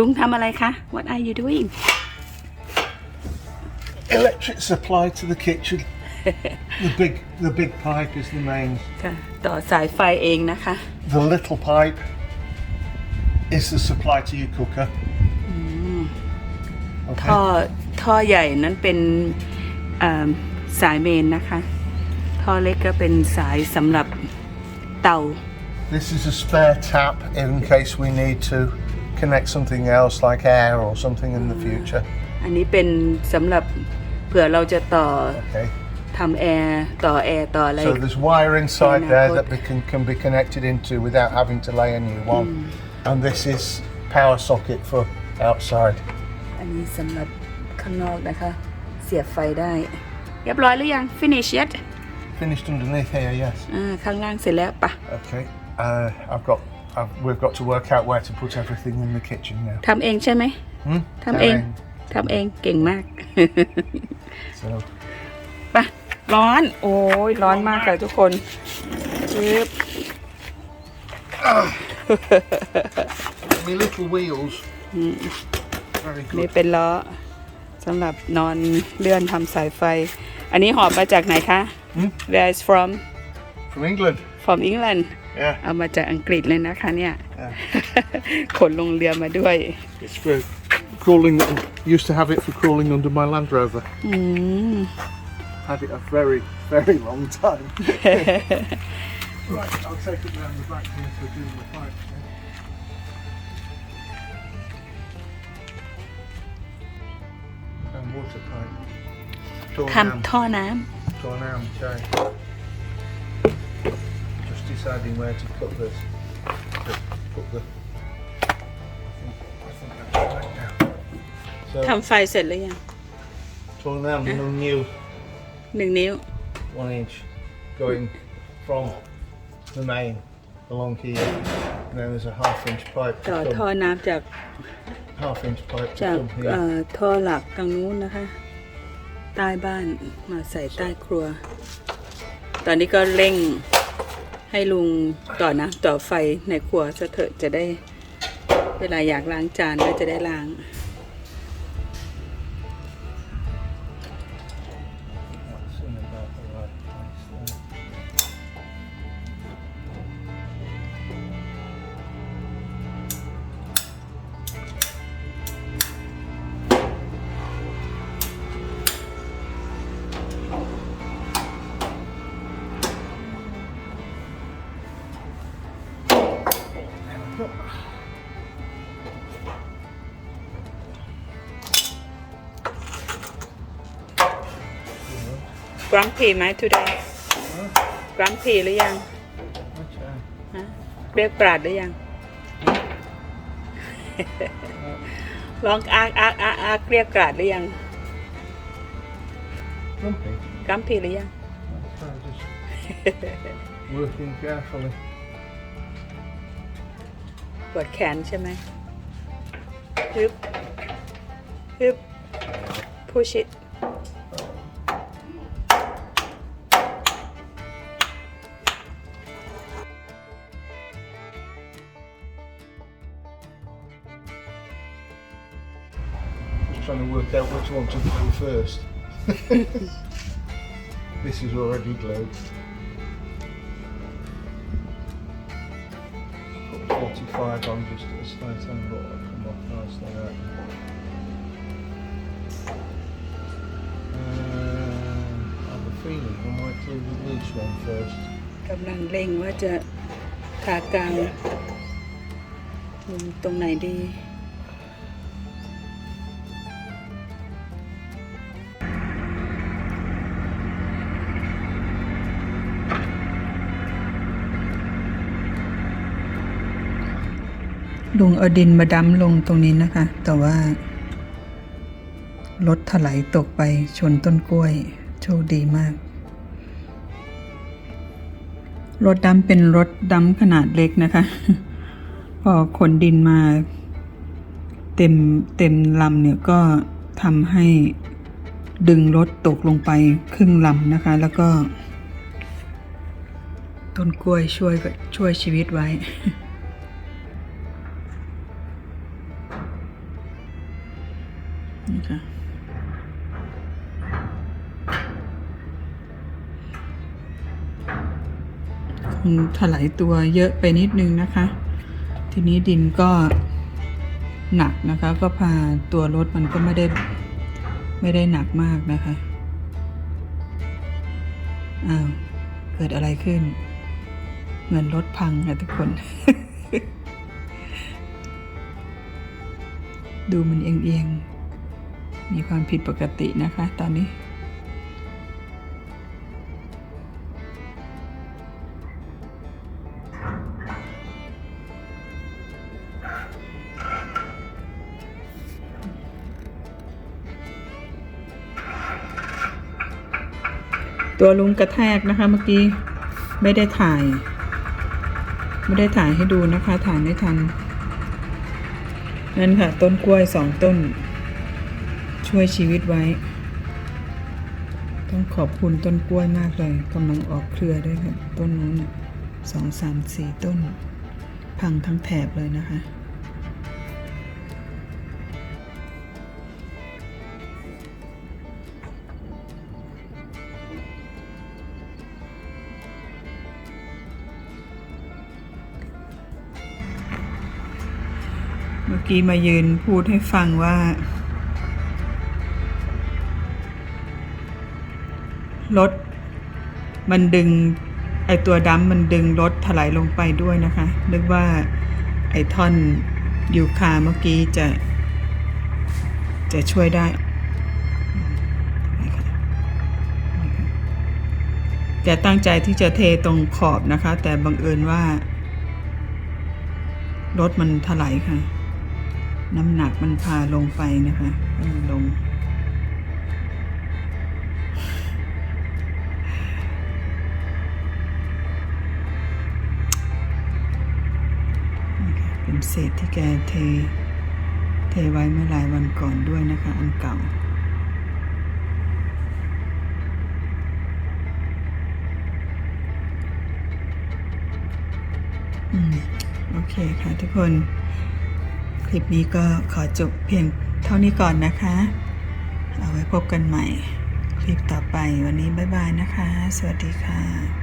ลุงทำอะไรคะ What are you doing Electric supply to the kitchen. the big, the big pipe is the main. ค่ะ ต่อสายไฟเองนะคะ The little pipe is the supply to your cooker. Okay. ท่อท่อใหญ่นั้นเป็นเอ่อสายเมนนะคะ ท่อเล็กก็เป็นสายสำหรับเตา This is a spare tap in case we need to connect something else like air or something in the future. อันนี้เป็นสำหรับเผื่อเราจะต่อ Okay. ทำแอร์ต่อแอร์ต่ออะไร So there's wire inside Yeah, there good. that we can, can be connected into without having to lay a new one. And this is power socket for outside. อันนี้สำหรับข้างนอกนะคะ เสียบไฟได้ เรียบร้อยหรือยัง finish yet Finished underneath here, yes. อ่าข้างล่างเสร็จแล้วปะ Okay. Uh, I've got. I've, we've got to work out where to put everything in the kitchen now. ทำเองใช่ไหม Hmm? ทำเอง ทำเองเก่งมาก So ปะร้อน โอ้ยร้อนมากค่ะทุกคนปึ๊บ my little wheels. Very นี่ good. เป็นล้อสำหรับนอนเลื่อนทำสายไฟ อันนี้หอบมาจากไหนคะ Where is from From England. From England Yeah. เอามาจากอังกฤษเลยนะคะเนี่ย Yeah. ขนลงเรือมาด้วย It's for crawling. Used to have it for crawling under my Land Rover. อืม Had it a very, very long time. right, I'll take it round the back here for doing the pipes. And water pipe. ทำท่อน้ Torn arm, okay. Just deciding where to put this. To put the. I think, I think that's right now. ำ So, ทำไฟเสร็จหรือยัง torn arm, no new หนึ่งนิ้ว one inch going from the main along here. And then there's a half inch pipe ต่อ to ท่อ come, น้ำจาก half inch pipe จาก to come เอ่ here. อท่อหลักตรงนู้นนะคะ ใต้บ้านมาใส่ใต้ครัว ตอนนี้ก็เร่ง ให้ลุงต่อนะต่อไฟในครัวซะเถอะจะได้ เวลาอยากล้างจานก็จะได้ล้าง grumpy ไหม today grumpy หรือยัง Okay. ฮะเรียกปราดหรือยัง ลองอาร์อาร์อาร์อาร์เรียกกราดหรือยัง Grumpy. grumpy หรือยัง So just working carefully. ปวดแขนใช่ไหมฮึบฮึบ push it trying to work out which one to glue first. this is already glued. Put 45 on just at a slight angle, it'll come off nice like that. Um, I have a feeling I might glue the loose one first. กำลังเร่งว่าจะทากาวมุมตรงไหนดี ลุงเอาดินมาดำลงตรงนี้นะคะ แต่ว่ารถถลายตกไปชนต้นกล้วย โชคดีมาก รถดำเป็นรถดำขนาดเล็กนะคะ พอขนดินมา เต็มเต็มลำเนี่ยก็ทำให้ดึงรถตกลงไปครึ่งลำนะคะ แล้วก็ ต้นกล้วยช่วยช่วยชีวิตไว้ นี่ค่ะคงถลายตัวเยอะไปนิดนึงนะคะ ทีนี้ดินก็หนักนะคะ ก็พาตัวรถมันก็ไม่ได้ไม่ได้หนักมากนะคะ อ้าว เกิดอะไรขึ้น เหมือนรถพังค่ะทุกคน ดูมันเอียงๆ มีความผิดปกตินะคะ ตอนนี้ ตัวลุงกระแทกนะคะเมื่อกี้ ไม่ได้ถ่าย ไม่ได้ถ่ายให้ดูนะคะ ถ่ายไม่ทันนั่นค่ะ ต้นกล้วยสองต้น ช่วยชีวิตไว้ ต้องขอบคุณต้นกล้วยมากเลยกำลังออกเครือด้วยค่ะ ต้นนู้นสองสามสี่ต้น พังทั้งแถบเลยนะคะเมื่อกี้มายืนพูดให้ฟังว่า รถมันดึงไอตัวดัมมันดึงรถถลายลงไปด้วยนะคะ นึกว่าไอท่อนยูคาเมื่อกี้จะ จะช่วยได้นี่ตั้งใจที่จะเทตรงขอบนะคะ แต่บังเอิญว่า รถมันถลายค่ะ น้ำหนักมันพาลงไปนะคะลง เศษที่แกเท เทไว้เมื่อหลายวันก่อนด้วยนะคะ อันเก่า อืม โอเคค่ะทุกคน คลิปนี้ก็ขอจบเพียงเท่านี้ก่อนนะคะ เอาไว้พบกันใหม่ คลิปต่อไปวันนี้บ๊ายบายนะคะ สวัสดีค่ะ